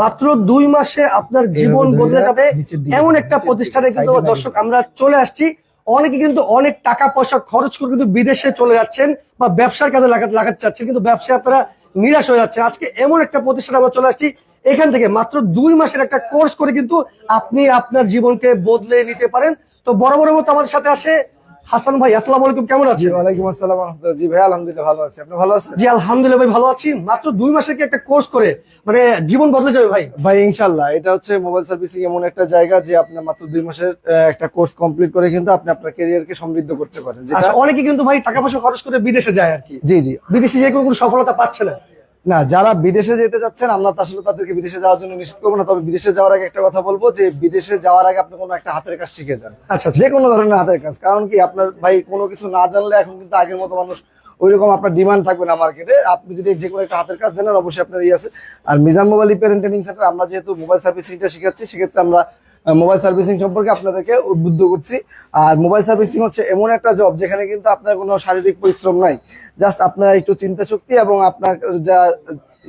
মাত্র দুই মাসে আপনার জীবন বদলে যাবে। এমন একটা প্রতিষ্ঠানে কিন্তু দর্শক আমরা চলে আসছি। অনেকে কিন্তু অনেক টাকা পয়সা খরচ করে কিন্তু বিদেশে চলে যাচ্ছেন বা ব্যবসার কাজে লাগাতে লাগাতে চাচ্ছেন কিন্তু ব্যবসায় আপনারা নিরাশ হয়ে যাচ্ছেন। আজকে এমন একটা প্রতিষ্ঠানে আমরা চলে আসছি। এখান থেকে মাত্র দুই মাসের একটা কোর্স করে কিন্তু আপনি আপনার জীবনকে বদলে নিতে পারেন। তো বড় বড় মতো আমাদের সাথে আছে। হাসান ভাই আসসালামু আলাইকুম কেমন আছেন? ওয়ালাইকুম আসসালাম জি ভাই আলহামদুলিল্লাহ ভালো আছি। আপনি ভালো আছেন? জি আলহামদুলিল্লাহ ভাই ভালো আছি। মাত্র দুই মাসের কি একটা কোর্স করে মানে জীবন বদলে যাবে ভাই? ভাই ইনশাল্লাহ এটা হচ্ছে মোবাইল সার্ভিসিং এমন একটা জায়গা যে আপনার মাত্র দুই মাসের একটা কোর্স কমপ্লিট করে কিন্তু আপনি আপনার ক্যারিয়ারকে সমৃদ্ধ করতে পারেন। আচ্ছা অনেকে কিন্তু ভাই টাকা পয়সা খরচ করে বিদেশে যায় আর কি। জি জি। বিদেশে কোনো কোনো সফলতা পাচ্ছে না। না যারা বিদেশে যেতে যাচ্ছেন আমরা তো আসলে তাদেরকে বিদেশে যাওয়ার জন্য নিশ্চিত করব না। তবে বিদেশে যাওয়ার আগে একটা কথা বলব যে বিদেশে যাওয়ার আগে আপনি কোনো একটা হাতের কাজ শিখে যান। আচ্ছা আচ্ছা। যে কোনো ধরনের হাতের কাজ। কারণ কি আপনার ভাই কোনো কিছু না জানলে এখন কিন্তু আগের মতো মানুষ ওইরকম আপনার ডিমান্ড থাকবে না মার্কেটে। আপনি যদি যে কোনো একটা হাতের কাজ জানেন অবশ্যই আপনার ইয়ে আছে। আর Mizan mobile repair training centre আমরা যেহেতু মোবাইল সার্ভিসিংটা শিখাচ্ছি সেক্ষেত্রে আমরা মোবাইল সার্ভিসিং সম্পর্কে আপনাদেরকে উদ্বুদ্ধ করছি। আর মোবাইল সার্ভিসিং হচ্ছে এমন একটা জব যেখানে কিন্তু আপনার কোনো শারীরিক পরিশ্রম নাই। জাস্ট আপনার একটু চিন্তা শক্তি এবং আপনার যা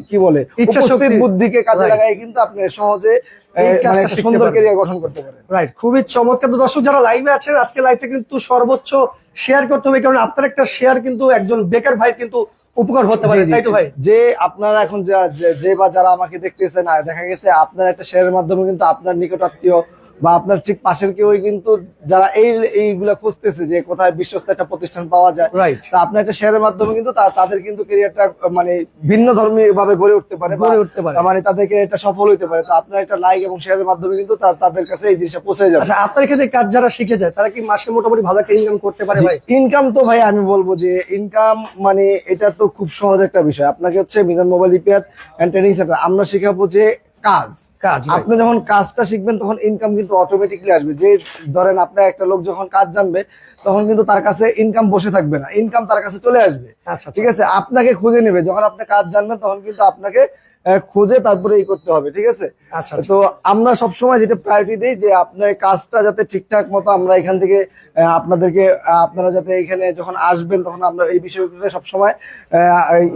কি বলে ইচ্ছা শক্তি। বুদ্ধিকে কাজে. লাগাই কিন্তু আপনি সহজে আহ, এই কাজটা একটা শিখতে সুন্দর ক্যারিয়ার গঠন করতে পারেন। রাইট খুবই চমৎকার। দর্শক যারা লাইভে আছেন আজকে লাইভটা কিন্তু সর্বোচ্চ শেয়ার করতে হবে কারণ আপনার একটা শেয়ার কিন্তু একজন বেকার ভাই কিন্তু উপকার হতে পারে তাই তো ভাই? যে আপনারা এখন যে- বা যারা আমাকে দেখতেছেন না দেখা গেছে আপনার একটা শেয়ারের মাধ্যমে কিন্তু আপনার নিকট আত্মীয় বা আপনার ঠিক পাশের কেউ কিন্তু যারা এই এইগুলা খুঁজতেছে যে কোথায় বিশ্বস্ত একটা প্রতিষ্ঠান পাওয়া যায় রাইট আপনার একটা শেয়ারের মাধ্যমে কিন্তু তাদের কিন্তু ক্যারিয়ারটা মানে ভিন্ন ধর্মী ভাবে গড়ে উঠতে পারে গড়ে উঠতে পারে। মানে তাদের ক্যারিয়ারটা সফল হতে পারে। তো আপনার একটা লাইক এবং শেয়ারের মাধ্যমে কিন্তু তাদের কাছে এই জিনিসটা পৌঁছে যাবে। আচ্ছা আপনার ক্ষেত্রে কাজ যারা শিখে যায় তারা কি মাসে মোটামুটি ভালো একটা ইনকাম করতে পারে ভাই? ইনকাম তো ভাই আমি বলব যে ইনকাম মানে এটা তো খুব সহজ একটা বিষয়। আপনাকে হচ্ছে Mizan mobile repair and training centre আমরা শেখাবো যে কাজ। কাজ আপনি যখন কাজটা শিখবেন তখন ইনকাম কিন্তু অটোমেটিকলি আসবে। যে ধরেন আপনার একটা লোক যখন কাজ জানবে তখন কিন্তু তার কাছে ইনকাম বসে থাকবে না। ইনকাম তার কাছে চলে আসবে। আচ্ছা ঠিক আছে? আপনাকে খুঁজে নেবে। যখন আপনি কাজ জানবেন তখন কিন্তু আপনাকে খুঁজে তারপরে ই করতে হবে। ঠিক আছে? আচ্ছা তো আমরা সবসময় যেটা প্রায়োরিটি দিই যে আপনার কাজটা যাতে ঠিকঠাক মতো আমরা এখান থেকে আপনাদেরকে আপনারা যাতে এখানে যখন আসবেন তখন আমরা এই বিষয়গুলো সবসময় আহ, এই-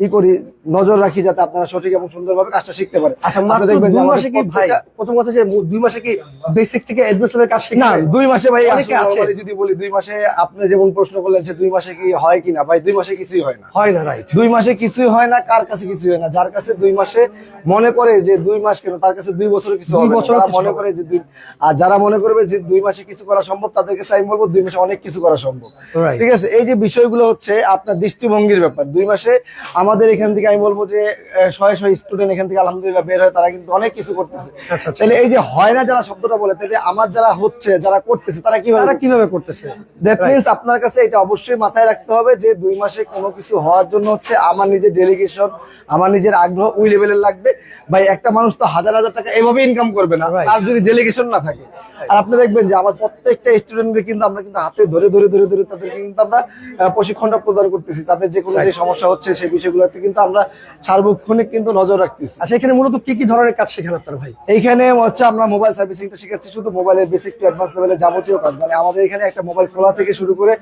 ই করি নজর রাখি যাতে আপনারা সঠিক এবং সুন্দরভাবে কাজটা শিখতে পারেন আচ্ছা মাত্র দেখবেন দুই মাসে কি ভাই প্রথম কথা যে দুই মাসে কি বেসিক থেকে অ্যাডভান্স লেভেলের কাজ শিখে না দুই মাসে ভাই অনেকে আছে। যদি বলি দুই মাসে আপনি যেমন প্রশ্ন করলেন যে দুই মাসে কি হয় কিনা ভাই দুই মাসে কিছুই হয় না হয় না রাইট দুই মাসে কিছুই হয় না কার কাছে কিছুই হয় না যার কাছে দুই মাসে মনে করে যে দুই মাস কেন তার কাছে দুই বছর কিছু হবে মনে করে যে দুই আর যারা মনে করবে যে দুই মাসে কিছু করা সম্ভব তাদের কাছে আমি বলব দুই মাসে অনেক কিছু করা সম্ভব ঠিক আছে এই যে বিষয়গুলো হচ্ছে আপনার দৃষ্টিভঙ্গির ব্যাপার দুই মাসে আমাদের এখান থেকে আমি বলব যে শয়ে শয়ে স্টুডেন্ট এখান থেকে আলহামদুলিল্লাহ বের হয় তারা কিন্তু অনেক কিছু করতেছে। আচ্ছা আচ্ছা। তাহলে এই যে হয় না যারা শব্দটা বলে তাহলে আমার যারা হচ্ছে যারা করতেছে তারা কীভাবে তারা কীভাবে করতেছে? দ্যাট মিনস আপনার কাছে এটা অবশ্যই মাথায় রাখতে হবে যে দুই মাসে কোনো কিছু হওয়ার জন্য হচ্ছে আমার নিজের ডেলিগেশন আমার নিজের আগ্রহ ওই লেভেলের লাগবে। ভাই একটা মানুষ তো হাজার হাজার টাকা এভাবে ইনকাম করবে না. তার যদি ডেলিগেশন না থাকে। আর আপনি দেখবেন যে আমার প্রত্যেকটা স্টুডেন্টকে কিন্তু আমরা কিন্তু হাতে ধরে ধরে ধরে ধরে তাদেরকে কিন্তু আমরা প্রশিক্ষণটা প্রদান করতেছি। তাদের যে কোনো যে সমস্যা হচ্ছে সেই বিষয়গুলোতে কিন্তু আমরা সার্বক্ষণিক কিন্তু নজর রাখতেছি। আচ্ছা এখানে মূলত কি কি ধরনের কাজ শেখান আপনার ভাই? এইখানে হচ্ছে আমরা মোবাইল সার্ভিসিংটা শিখাচ্ছি শুধু মোবাইলের বেসিক টু অ্যাডভান্স লেভেলের যাবতীয় কাজ। মানে আমাদের এখানে একটা মোবাইল খোলা থেকে শুরু করে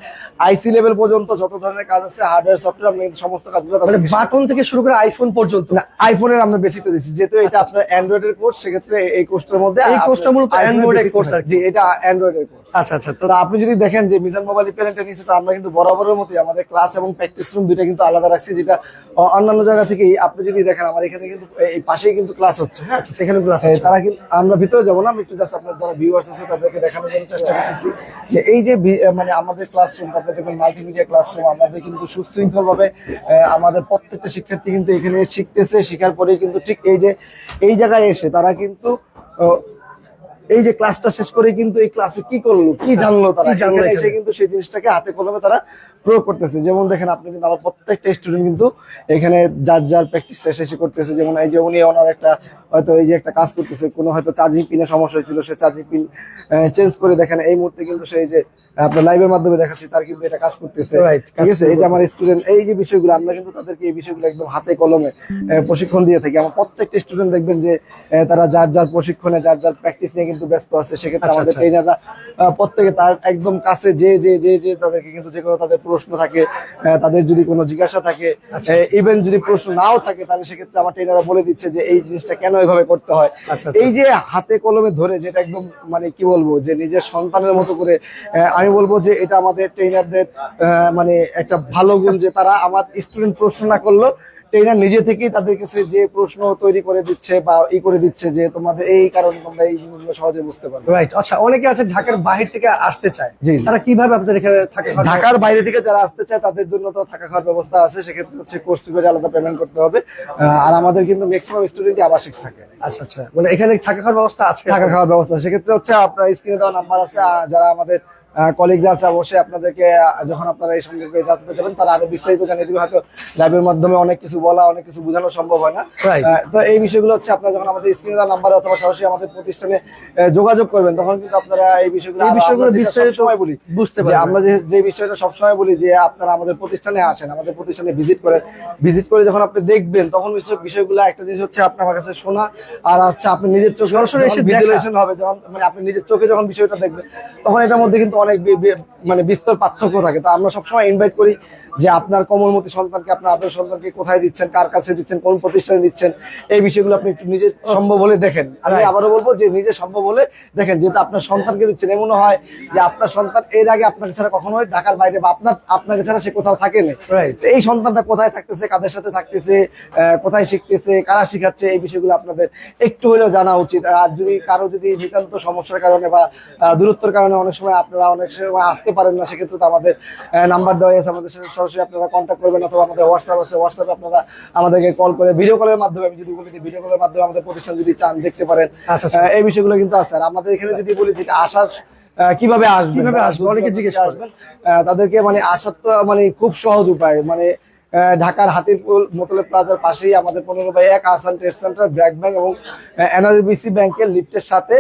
আইসি লেভেল পর্যন্ত যত ধরনের কাজ আছে হার্ডওয়্যার সফটওয়্যার আমরা সমস্ত কাজগুলো মানে বাটন থেকে শুরু করে আইফোন পর্যন্ত? আইফোনের আমরা বেসিকটা দিচ্ছি যেহেতু এটা আপনার অ্যান্ড্রয়েডের কোর্স সেক্ষেত্রে এই কোর্সটার মধ্যে এই কোর্সটা মূলত basic কোর্স আর। জি এটা অ্যান্ড্রয়েডের কোর্স আচ্ছা আচ্ছা তো আপনি যদি দেখেন যে মিজান মোবাইল রিপেয়ার নিচে আমরা কিন্তু বরাবরের মতোই আমাদের ক্লাস এবং প্র্যাকটিস রুম দুইটা কিন্তু আলাদা রাখছি যেটা অন্যান্য জায়গা থেকেই আপনি যদি দেখেন আমার এখানে কিন্তু এই পাশেই কিন্তু ক্লাস হচ্ছে। হ্যাঁ আচ্ছা সেখানে ক্লাস এই তারা কিন্তু আমরা ভিতরে যাব না আমি একটু জাস্ট আপনার যারা ভিউয়ার্স আছে তাদেরকে দেখানোর জন্য চেষ্টা করতেছি যে এই যে মানে আমাদের ক্লাসরুম আপনি দেখবেন মাল্টিমিডিয়া ক্লাসরুম আমাদের কিন্তু সুশৃঙ্খলভাবে আমাদের প্রত্যেকটা শিক্ষার্থী কিন্তু এখানে শিখতেছে শেখার পরে কিন্তু ঠিক এই যে এই জায়গায় এসে তারা কিন্তু এই যে ক্লাসটা শেষ করে কিন্তু এই ক্লাসে কি করল? কি জানলো তারা? জানলো এসে কিন্তু সেই জিনিসটাকে হাতে কলমে তারা প্রয়োগ করতেছে। যেমন দেখেন আপনি কিন্তু আমার প্রত্যেকটা স্টুডেন্ট কিন্তু এখানে যার যার প্র্যাকটিসটা শেষ করতেছে। যেমন এই যে উনি ওনার একটা হয়তো এই যে একটা কাজ করতেছে কোনো হয়তো চার্জিং পিনে সমস্যা হয়েছিল সে চার্জিং পিন চেঞ্জ করে দেখেন এই মুহূর্তে কিন্তু সেই যে আপনার লাইভের মাধ্যমে দেখাচ্ছি তার কিন্তু এটা কাজ করতেছে। ঠিক আছে? এই যে আমার স্টুডেন্ট এই যে বিষয়গুলো আমরা কিন্তু তাদেরকে এই বিষয়গুলো একদম হাতে কলমে প্রশিক্ষণ দিয়ে থাকি। আমার প্রত্যেকটা স্টুডেন্ট দেখবেন যে তারা যার যার প্রশিক্ষণে যার যার প্র্যাকটিস নিয়ে কিন্তু ব্যস্ত আছে সেক্ষেত্রে আচ্ছা, আমাদের আচ্ছা। ট্রেনাররা প্রত্যেকে তার একদম কাছে যে যে যে যে তাদেরকে কিন্তু যে কোনো তাদের প্রশ্ন থাকে তাদের যদি কোনো জিজ্ঞাসা থাকে আচ্ছা, ইভেন যদি প্রশ্ন নাও থাকে তাহলে সেক্ষেত্রে আমার ট্রেনাররা বলে দিচ্ছে যে এই জিনিসটা কেন এভাবে করতে হয় আচ্ছা, আচ্ছা। এই যে হাতে কলমে ধরে যেটা একদম মানে কি বলব যে নিজের সন্তানের মতো করে আমি বলব যে এটা আমাদের ট্রেনারদের মানে একটা ভালো গুণ যে তারা আমার স্টুডেন্ট প্রশ্ন না করল ট্রেনার নিজে থেকেই তাদের কাছে যে প্রশ্ন তৈরি করে দিচ্ছে বা ই করে দিচ্ছে যে তোমাদের এই কারণে তোমরা এই জিনিসগুলো সহজে বুঝতে পারবে। রাইট আচ্ছা অনেকে আছে ঢাকার বাহির থেকে আসতে চায়। তারা কীভাবে আপনাদের এখানে থাকে ঢাকার বাইরে থেকে যারা আসতে চায় তাদের জন্য তো থাকা খাওয়ার ব্যবস্থা আছে। সেক্ষেত্রে হচ্ছে কোর্স ফিপে আলাদা পেমেন্ট করতে হবে। আর আমাদের কিন্তু ম্যাক্সিমাম স্টুডেন্টই আবাসিক থাকে। আচ্ছা আচ্ছা। মানে এখানে থাকা খাওয়ার ব্যবস্থা আছে? থাকা খাওয়ার ব্যবস্থা সেক্ষেত্রে হচ্ছে আপনার স্ক্রিনে দেওয়া নাম্বার আছে। যারা আমাদের কলিগরা আছে অবশ্যই আপনাদেরকে যখন আপনারা এই সঙ্গে জানতে যাবেন তারা আরও বিস্তারিত জানিয়ে দিবে। হয়তো লাইভের মাধ্যমে অনেক কিছু বলা অনেক কিছু বোঝানো সম্ভব হয় না। তো এই বিষয়গুলো হচ্ছে আপনারা যখন আমাদের স্ক্রিনে নাম্বারে অথবা সরাসরি আমাদের প্রতিষ্ঠানে যোগাযোগ করবেন তখন কিন্তু আপনারা এই বিষয়গুলো এই বিষয়গুলো বিস্তারিত সবসময় বলি। বুঝতে পারবেন। আমরা যে যে বিষয়টা সবসময় বলি যে আপনারা আমাদের প্রতিষ্ঠানে আসেন আমাদের প্রতিষ্ঠানে ভিজিট করেন। ভিজিট করে যখন আপনি দেখবেন তখন বিষয়গুলো একটা জিনিস হচ্ছে আপনার কাছে শোনা আর হচ্ছে আপনি নিজের চোখে সরাসরি এসে হবে যখন মানে আপনি নিজের চোখে যখন বিষয়টা দেখবেন তখন এটার মধ্যে কিন্তু অনেক মানে বিস্তর পার্থক্য থাকে। তো আমরা সবসময় ইনভাইট করি যে আপনার কমলমতি সন্তানকে আপনার আদর সন্তানকে কোথায় দিচ্ছেন কার কাছে দিচ্ছেন কোন প্রতিষ্ঠানে দিচ্ছেন এই বিষয়গুলো আপনি একটু নিজে সম্ভব হলে দেখেন। আমি আবারও বলব যে নিজে সম্ভব হলে দেখেন যেহেতু আপনার সন্তানকে দিচ্ছেন এমন হয় যে আপনার সন্তান এর আগে আপনাকে ছাড়া কখনোই ঢাকার বাইরে বা আপনার আপনাকে ছাড়া সে কোথাও Right. তো এই সন্তানটা কোথায় থাকতেছে কাদের সাথে থাকতেছে কোথায় শিখতেছে কারা শিখাচ্ছে এই বিষয়গুলো আপনাদের একটু হলেও জানা উচিত। আর যদি কারও যদি নিতান্ত সমস্যার কারণে বা দূরত্বের কারণে অনেক সময় আপনারা অনেক সময় আসতে পারেন না সেক্ষেত্রে তো আমাদের নাম্বার দেওয়া আছে আমাদের সাথে সরাসরি আপনারা কন্ট্যাক্ট করবেন অথবা আমাদের হোয়াটসঅ্যাপ আছে। হোয়াটসঅ্যাপে আপনারা আমাদেরকে কল করে ভিডিও কলের মাধ্যমে আমি যদি বলি ভিডিও কলের মাধ্যমে আমাদের প্রতিষ্ঠান যদি চান দেখতে পারেন। আচ্ছা, আচ্ছা। এই বিষয়গুলো কিন্তু আছে। আর আমাদের এখানে যদি বলি যেটা আসার কীভাবে আসবে কীভাবে আসবে? অনেকে জিজ্ঞেস আসবেন তাদেরকে মানে আসার তো মানে খুব সহজ উপায়। মানে ঢাকার হাতিরপুল মোতলে প্লাজার পাশেই আমাদের পনেরো বাই এক Ahsan trade center BRAC bank এবং এনআরবিসি ব্যাংকের লিফটের সাথে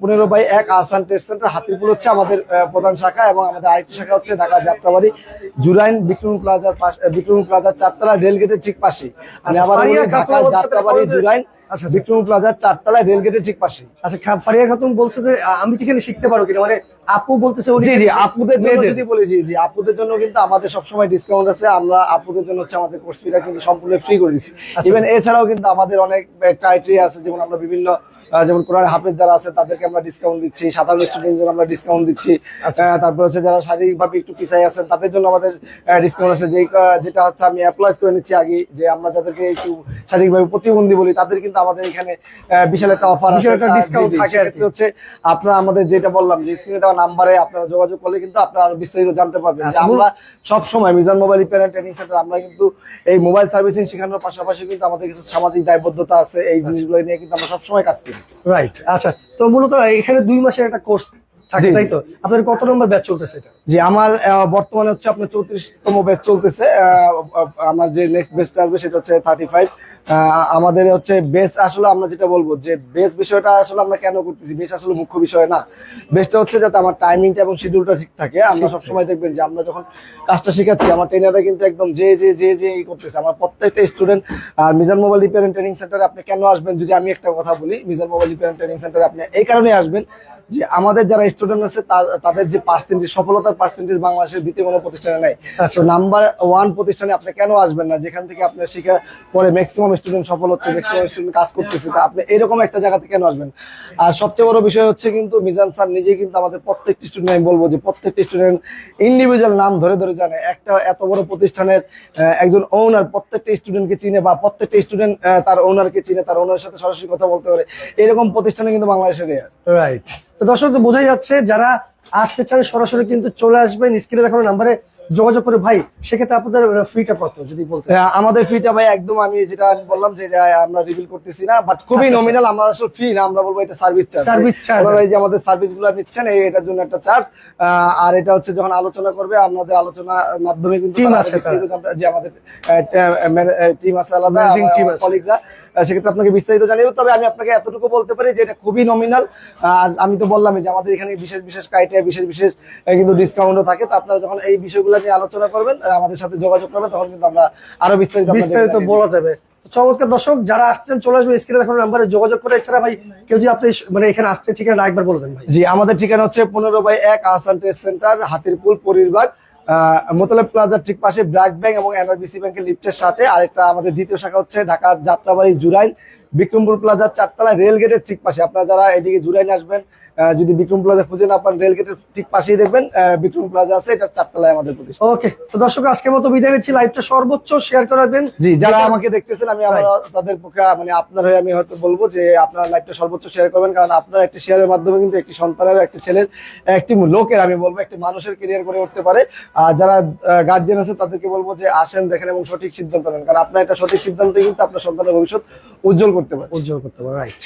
পনেরো বাই এক আসান ট্রেড সেন্টার হাতিরপুল হচ্ছে আমাদের প্রধান শাখা এবং আমাদের আরেকটি শাখা হচ্ছে ঢাকা যাত্রাবাড়ি জুরাইন বিক্রম প্লাজার পাশে বিক্রম প্লাজার চারতলা রেলগেটের ঠিক পাশে আমি আচ্ছা, আবার ঢাকা যাত্রাবাড়ি জুলাইন জুরাইন আচ্ছা। বিক্রম প্লাজার চারতলায় রেলগেটের ঠিক পাশে আচ্ছা ফারিয়া খাতুন বলছে যে আমি এখানে শিখতে পারো কিনা মানে আপু বলতেছে উনি জি জি আপুদের জন্য। যদি বলে জি জি আপুদের জন্য কিন্তু আমাদের সবসময় ডিসকাউন্ট আছে আমরা আপুদের জন্য হচ্ছে আমাদের কোর্স ফিটা কিন্তু সম্পূর্ণ ফ্রি করে দিচ্ছি। ইভেন এছাড়াও কিন্তু আমাদের অনেক ক্রাইটেরিয়া আছে যেমন আমরা বিভিন্ন যেমন কোরআন হাফেজ যারা আছে তাদেরকে আমরা ডিসকাউন্ট দিচ্ছি। সাধারণ স্টুডেন্ট জন্য আমরা ডিসকাউন্ট দিচ্ছি। আচ্ছা। আহ, তারপর হচ্ছে যারা শারীরিকভাবে একটু পিছাই আছেন তাদের জন্য আমাদের ডিসকাউন্ট আছে। যে যেটা হচ্ছে আমি অ্যাপ্লাই করে নিচ্ছি আগে যে আমরা যাদেরকে একটু শারীরিকভাবে প্রতিবন্ধী বলি তাদের কিন্তু আমাদের এখানে বিশাল একটা অফার আছে। হচ্ছে আপনারা আমাদের যেটা বললাম যে স্ক্রিনে দেওয়া নাম্বারে আপনারা যোগাযোগ করলে কিন্তু আপনারা আরও বিস্তারিত জানতে পারবেন। যে আচ্ছা, আমরা সব সময় Mizan mobile repair and training centre আমরা কিন্তু এই মোবাইল সার্ভিসিং শেখানোর পাশাপাশি কিন্তু আমাদের কিছু সামাজিক দায়বদ্ধতা আছে। এই জিনিসগুলো নিয়ে কিন্তু আমরা সবসময় কাজ করি। রাইট আচ্ছা তো মূলত এখানে দুই মাসের একটা কোর্স থাকে জি, জি। তাই তো? আপনার কত নম্বর ব্যাচ চলতেছে এটা? যে আমার বর্তমানে হচ্ছে আপনার চৌত্রিশতম ব্যাচ চলতেছে আমার যে নেক্সট আসবে সেটা হচ্ছে থার্টি ফাইভ আমাদের হচ্ছে বেস আসলে আমরা যেটা বলব যে বেস বিষয়টা আসলে আমরা কেন করতেছি? বেস আসলে মুখ্য বিষয় না। বেসটা হচ্ছে যাতে আমার টাইমিংটা এবং শিডিউলটা ঠিক থাকে। আমরা সবসময় দেখবেন যে আমরা যখন কাজটা শেখাচ্ছি আমার ট্রেনাররা কিন্তু একদম যে যে যে যে এই করতেছে। আমার প্রত্যেকটা স্টুডেন্ট আর মিজান মোবাইল রিপেয়ার ট্রেনিং সেন্টারে আপনি কেন আসবেন? যদি আমি একটা কথা বলি মিজান মোবাইল রিপেয়ার ট্রেনিং সেন্টারে আপনি এই কারণে আসবেন যে আমাদের যারা স্টুডেন্ট আছে তাদের যে পার্সেন্টেজ সফলতার পার্সেন্টেজ বাংলাদেশের দ্বিতীয় কোনো প্রতিষ্ঠানে নাই। আচ্ছা। তো নাম্বার ওয়ান প্রতিষ্ঠানে আপনি কেন আসবেন না? যেখান থেকে আপনার শিখা পরে ম্যাক্সিমাম স্টুডেন্ট সফল হচ্ছে ম্যাক্সিমাম স্টুডেন্ট কাজ করতেছে তা আপনি এরকম একটা জায়গাতে কেন আসবেন? আর সবচেয়ে বড় বিষয় হচ্ছে কিন্তু মিজান স্যার নিজেই কিন্তু আমাদের প্রত্যেকটি স্টুডেন্ট আমি বলব যে প্রত্যেকটি স্টুডেন্ট ইন্ডিভিজুয়াল নাম ধরে ধরে জানে। একটা এত বড় প্রতিষ্ঠানের একজন ওনার প্রত্যেকটা স্টুডেন্টকে চিনে বা প্রত্যেকটা স্টুডেন্ট তার ওনারকে চিনে তার ওনারের সাথে সরাসরি কথা বলতে পারে। এরকম প্রতিষ্ঠানে কিন্তু বাংলাদেশে রেয়ার রাইট তো দর্শক তো বোঝাই যাচ্ছে যারা আসতে চান সরাসরি কিন্তু চলে আসবেন স্ক্রিনে দেখানো নাম্বারে যোগাযোগ করে ভাই সেক্ষেত্রে আপনাদের ফিটা কত যদি বলতে আমাদের ফিটা ভাই একদম আমি যেটা বললাম যে আমরা রিভিল করতেছি না বাট খুবই আচ্ছা, আচ্ছা। নমিনাল আমরা আসলে ফি না আমরা বলব এটা সার্ভিস চার্জ Service charge। এই যে আমাদের সার্ভিসগুলো নিচ্ছেন এই এটার জন্য একটা চার্জ আর এটা হচ্ছে যখন আলোচনা করবে আমাদের আলোচনার মাধ্যমে কিন্তু তারা আছে যে আমাদের টিম আছে আলাদা team আছে। কলিগরা সেক্ষেত্রে আপনাকে বিস্তারিত জানিয়ে তবে আমি আপনাকে এতটুকু বলতে পারি যে এটা খুবই নমিনাল আর আমি তো বললামই যে আমাদের এখানে বিশেষ বিশেষ ক্রাইটেরিয়া বিশেষ বিশেষ কিন্তু ডিসকাউন্টও থাকে। তো আপনারা যখন এই বিষয়গুলো নিয়ে আলোচনা করবেন আমাদের সাথে যোগাযোগ করবেন তখন কিন্তু আমরা আরও বিস্তারিত বিস্তারিত বলা যাবে। চমৎকার দর্শক যারা আসছেন চলে আসবে স্ক্রিনে দেখানো নাম্বারে যোগাযোগ করে। এছাড়া ভাই কেউ যদি আপনি মানে এখানে আসছেন ঠিকানা একবার বলে দেন ভাই। জি আমাদের ঠিকানা হচ্ছে পনেরো বাই এক আসান ট্রেড সেন্টার হাতিরপুল পরিরবাগ। মোতলেব প্লাজার ঠিক পাশে ব্র্যাক ব্যাংক এবং এনআরবিসি ব্যাংকের লিফটের সাথে। আরেকটা আমাদের দ্বিতীয় শাখা হচ্ছে ঢাকার যাত্রাবাড়ি জুরাইন বিক্রমপুর প্লাজার চারতলায় রেল গেটের ঠিক পাশে। আপনারা যারা এদিকে জুরাইন আসবেন যদি বিক্রম প্লাজা খুঁজে না পান রেল গেটের ঠিক পাশেই দেখবেন বিক্রম প্লাজা আছে এটা চারতলায় আমাদের প্রতিষ্ঠান। ওকে তো দর্শক আজকের মতো বিদায় নিচ্ছি লাইভটা সর্বোচ্চ শেয়ার করে রাখবেন। জি যারা আমাকে দেখতেছেন আমি আমার তাদের পক্ষে মানে আপনার হয়ে আমি হয়তো বলব যে আপনারা লাইভটা সর্বোচ্চ শেয়ার করবেন কারণ আপনার একটা শেয়ারের মাধ্যমে কিন্তু একটি সন্তানের একটা ছেলের একটি লোকের আমি বলব একটি মানুষের কেরিয়ার করে উঠতে পারে। আর যারা গার্জিয়ান আছে তাদেরকে বলব যে আসেন দেখেন এবং সঠিক সিদ্ধান্ত নেন কারণ আপনার একটা সঠিক সিদ্ধান্ত কিন্তু আপনার সন্তানের ভবিষ্যৎ উজ্জ্বল করতে পারে। উজ্জ্বল করতে পারে রাইট